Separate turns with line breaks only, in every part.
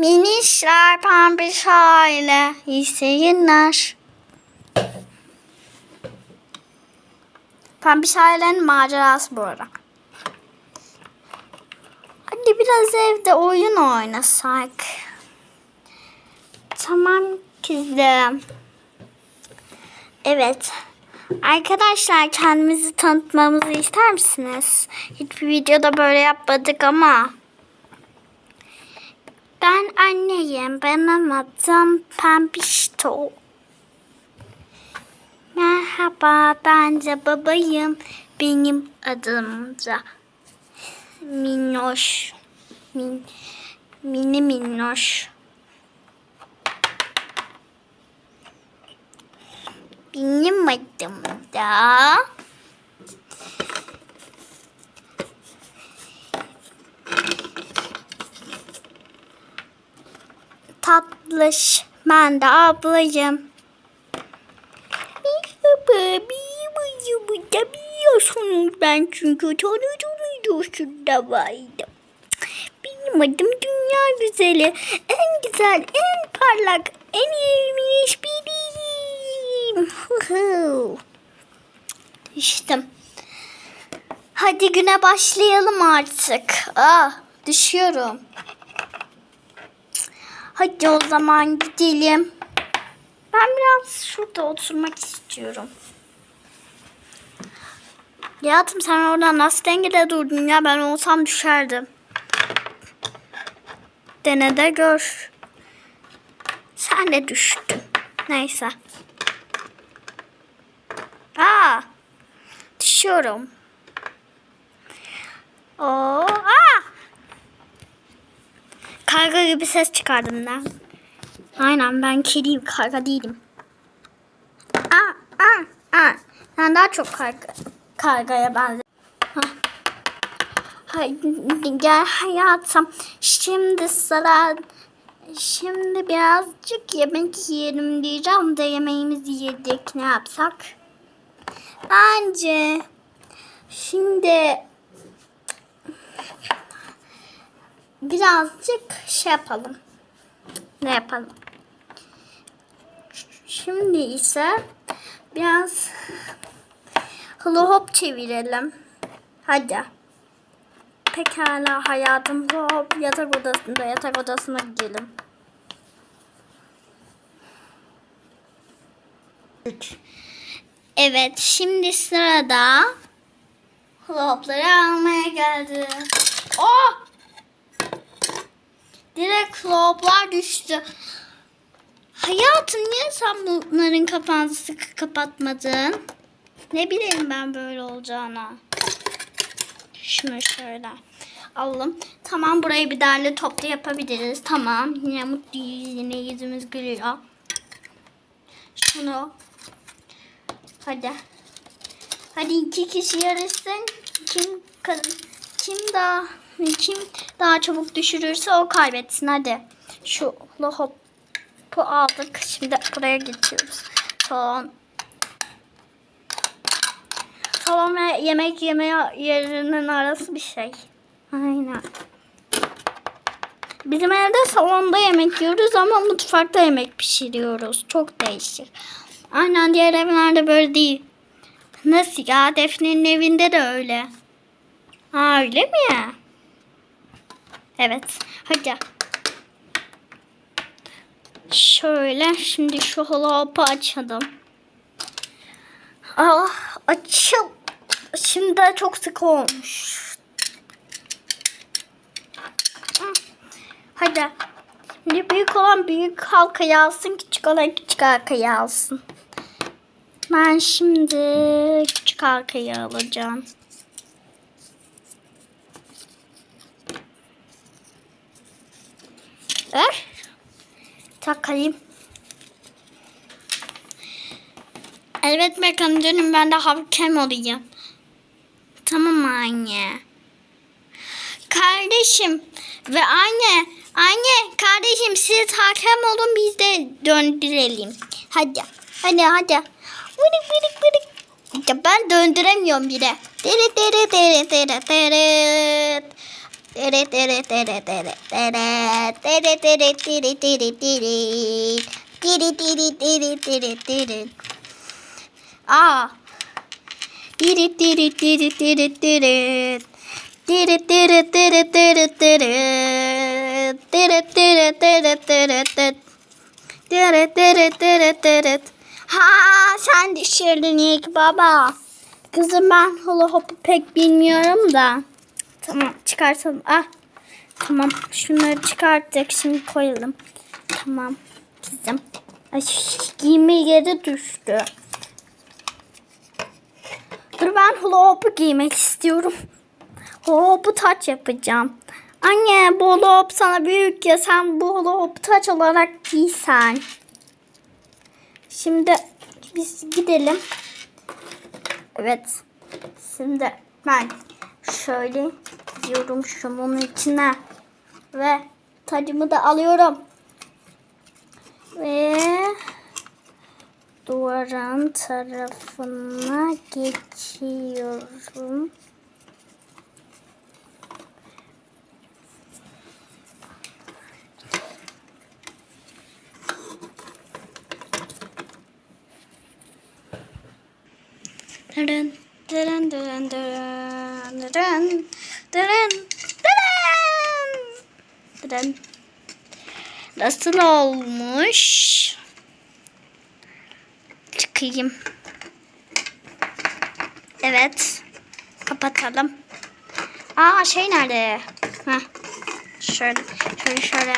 Minişler pembiş aile. İyi seyirler. Pembiş ailenin macerası bu ara. Hadi biraz evde oyun oynasak. Tamam kızım. Evet. Arkadaşlar kendimizi tanıtmamızı ister misiniz? Hiçbir videoda böyle yapmadık ama. Ben anneyim. Benim adım Pembişto. Merhaba ben de babayım. Benim adım da Minnoş. Min, mini Minnoş. Benim adım da Tatlış. Ben de ablayım. Benim burada biliyorsunuz ben çünkü tanıdım videosunda vardım. Benim adım Dünya Güzeli. En güzel, en parlak, en iyiymiş biriyim. İşte. Hadi güne başlayalım artık. Ah, düşüyorum. Hadi o zaman gidelim. Ben biraz şurada oturmak istiyorum. Hayatım sen orada nasıl dengede durdun ya? Ben olsam düşerdim. Dene de gör. Sen de düştün. Neyse. Aa! Düşüyorum. Oo, aa! Karga gibi ses çıkardım ben. Aynen ben kediyim karga değilim. Aa, aa, aa. Ben daha çok karga, kargaya benziyorum. Gel hayatım. Şimdi sıra Şimdi birazcık yemek yiyelim diyeceğim de yemeğimizi yedik. Ne yapsak? Bence şimdi birazcık şey yapalım. Ne yapalım? Şimdi ise biraz hula hop çevirelim. Hadi. Pekala hayatım hula hop yatak odasında yatak odasına gidelim. Evet şimdi sırada hula hopları almaya geldi. Oh! Direkt hoplar düştü. Hayatım niye sen bunların kapağını sıkı kapatmadın? Ne bileyim ben böyle olacağını. Şunu şöyle alalım. Tamam burayı bir derli toplu yapabiliriz. Tamam yine mutluyuz yine yüzümüz gülüyor. Şunu hadi. Hadi iki kişi yarışsın. Kim kadın kim daha kim daha çabuk düşürürse o kaybetsin hadi. Şu hop bu aldık. Şimdi buraya geçiyoruz. Salon. Salon ve yemek yeme yerinin arası bir şey. Aynen. Bizim evde salonda yemek yiyoruz ama mutfakta yemek pişiriyoruz. Çok değişik. Aynen diğer evlerde böyle değil. Nasıl ya? Defne'nin evinde de öyle. Ha öyle mi? Evet. Hadi. Şöyle şimdi şu hop'u açalım. Ah açıl. Şimdi çok sık olmuş. Hadi. Şimdi büyük olan büyük halkayı alsın. Küçük olan küçük halkayı alsın. Ben şimdi küçük halkayı alacağım. Ver. Takayım. Evet Mekan canım ben de hakem olayım. Tamam anne. Kardeşim ve anne anne kardeşim siz hakem olun biz de döndürelim. Hadi hadi hadi. Vıdık vıdık vıdık. Ya ben döndüremiyorum bile. Dere dere dere dere dere. Deret deret deret deret deret deret deret deret deret deret deret deret deret deret deret Aa Deret deret deret deret deret Deret deret deret deret deret Deret deret deret deret deret Deret deret deret deret Ha sen düşürdün ilk baba. Kızım ben hula hopu pek bilmiyorum da. Tamam çıkartalım. Ah. Tamam şunları çıkarttık şimdi koyalım. Tamam kızım. Ay giyme yeri düştü. Dur ben hula hopu giymek istiyorum. Hula hopu taç yapacağım. Anne bu hula hop sana büyük ya sen bu hula hopu taç olarak giysen. Şimdi biz gidelim. Evet. Şimdi ben şöyle diyorum şunun içine ve tacımı da alıyorum. Ve duvarın tarafına geçiyorum. Dırın, dırın, dırın, dırın, dırın, dırın, dırın. Nasıl olmuş? Çıkayım. Evet. Kapatalım. Aa şey nerede? Heh. Şöyle, şöyle, şöyle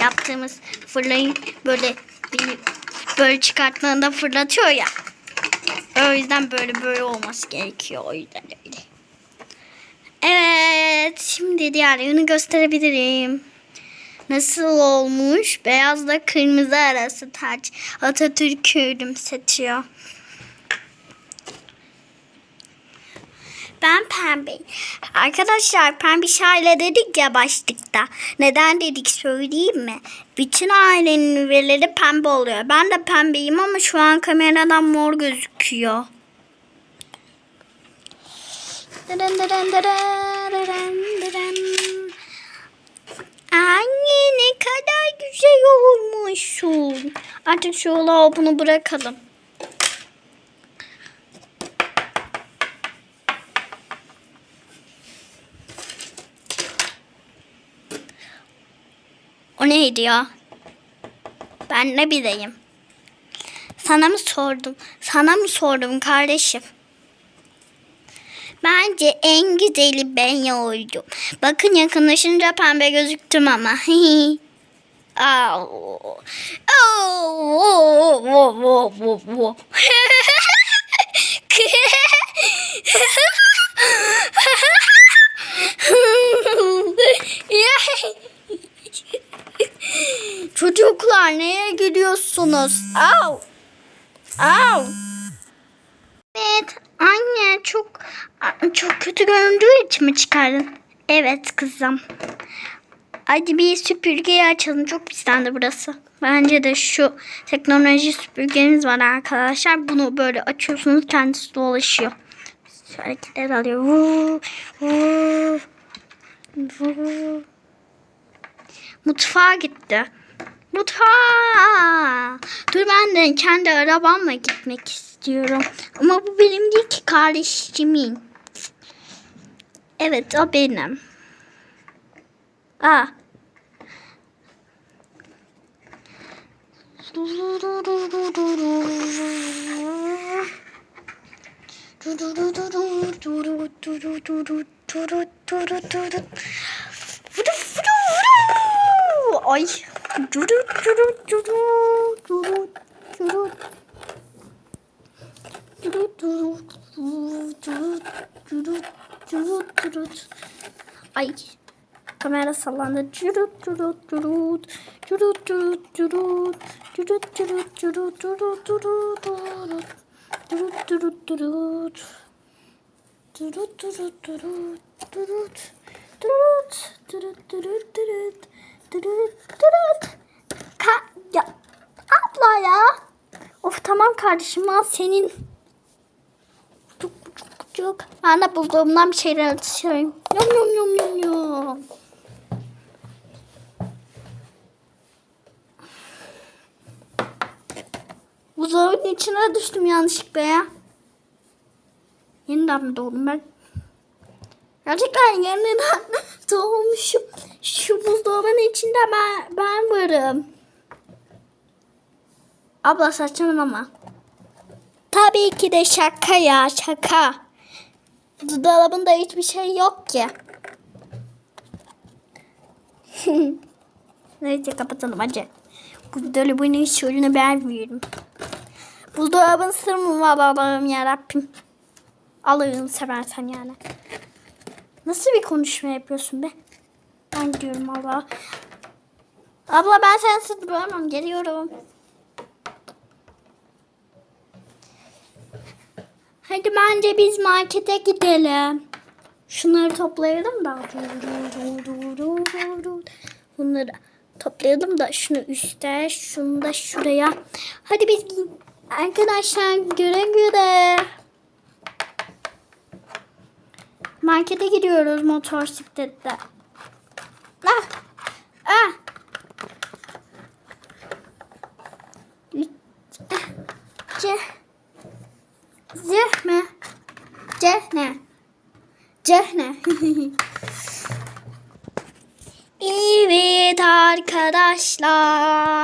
yaptığımız fırlayın böyle bir böyle çıkarttığında fırlatıyor ya. O yüzden böyle böyle olması gerekiyor. O yüzden öyle. Evet. Şimdi diğer yönü gösterebilirim. Nasıl olmuş? Beyazla kırmızı arası taç. Atatürk'ü ölümsetiyor. Ben pembe. Arkadaşlar pembe aile dedik ya başlıkta. Neden dedik söyleyeyim mi? Bütün ailenin üyeleri pembe oluyor. Ben de pembeyim ama şu an kameradan mor gözüküyor. Anne ne kadar güzel olmuşsun. Artık şu bunu bırakalım. Neydi ya? Ben ne bileyim. Sana mı sordum? Sana mı sordum kardeşim? Bence en güzeli ben oldum. Bakın yakınlaşınca pembe gözüktüm ama. Çocuklar neye gidiyorsunuz? Au. Au. Evet anne çok çok kötü göründüğü için mi çıkardın? Evet kızım. Hadi bir süpürgeyi açalım. Çok pislendi burası. Bence de şu teknoloji süpürgemiz var arkadaşlar. Bunu böyle açıyorsunuz kendisi dolaşıyor. Hareketler alıyor. Vuu, vuu, vuu. Mutfağa gitti. Mutfağa. Dur ben de kendi arabamla gitmek istiyorum. Ama bu benim değil ki kardeşimin. Evet o benim. Aa ay. Curu curu curu curu curu. Curu curu curu curu curu curu. Ay. Kamera sallandı. Curu curu curu. Curu curu curu. Curu curu curu curu curu curu. Curu curu curu. Curu curu curu. Curu. Durut, durut, durut, durut. Ka ya. Abla ya. Of tamam kardeşim al senin. Çok çok çok. Ana bulduğumdan bir şeyler atışıyorum. Yom yom yom yom yom. Buzdolabının içine düştüm yanlışlıkla ya. Yeniden mi doğdum ben? Gerçekten yeniden doğmuşum. Şu buzdolabının içinde ben, ben varım. Abla saçmalama. Tabii ki de şaka ya şaka. Buzdolabında hiçbir şey yok ki. Neyse kapatalım hadi. Buzdolabının hiç oyunu vermiyorum. Buzdolabın sır mı var Allah'ım yarabbim. Allah'ını seversen yani. Nasıl bir konuşma yapıyorsun be? Ben gidiyorum abla. Abla ben sensiz duramam. Geliyorum. Hadi bence biz markete gidelim. Şunları toplayalım da. Bunları toplayalım da şunu üste, şunu da şuraya. Hadi biz arkadaşlar göre göre. Markete gidiyoruz motosikletle. Ah! Ah! C. Zeh mi? Cehne. Cehne. Evet arkadaşlar.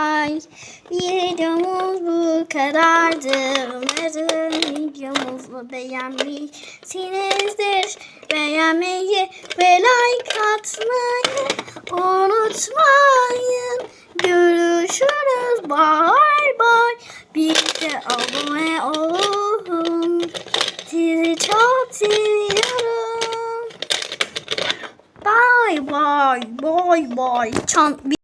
Videomuzu beğenmişsinizdir. Beğenmeyi ve like atmayı unutmayın. Görüşürüz. Bye bye. Bir de abone olun. Sizi çok seviyorum. Bye bye bye bye. Çan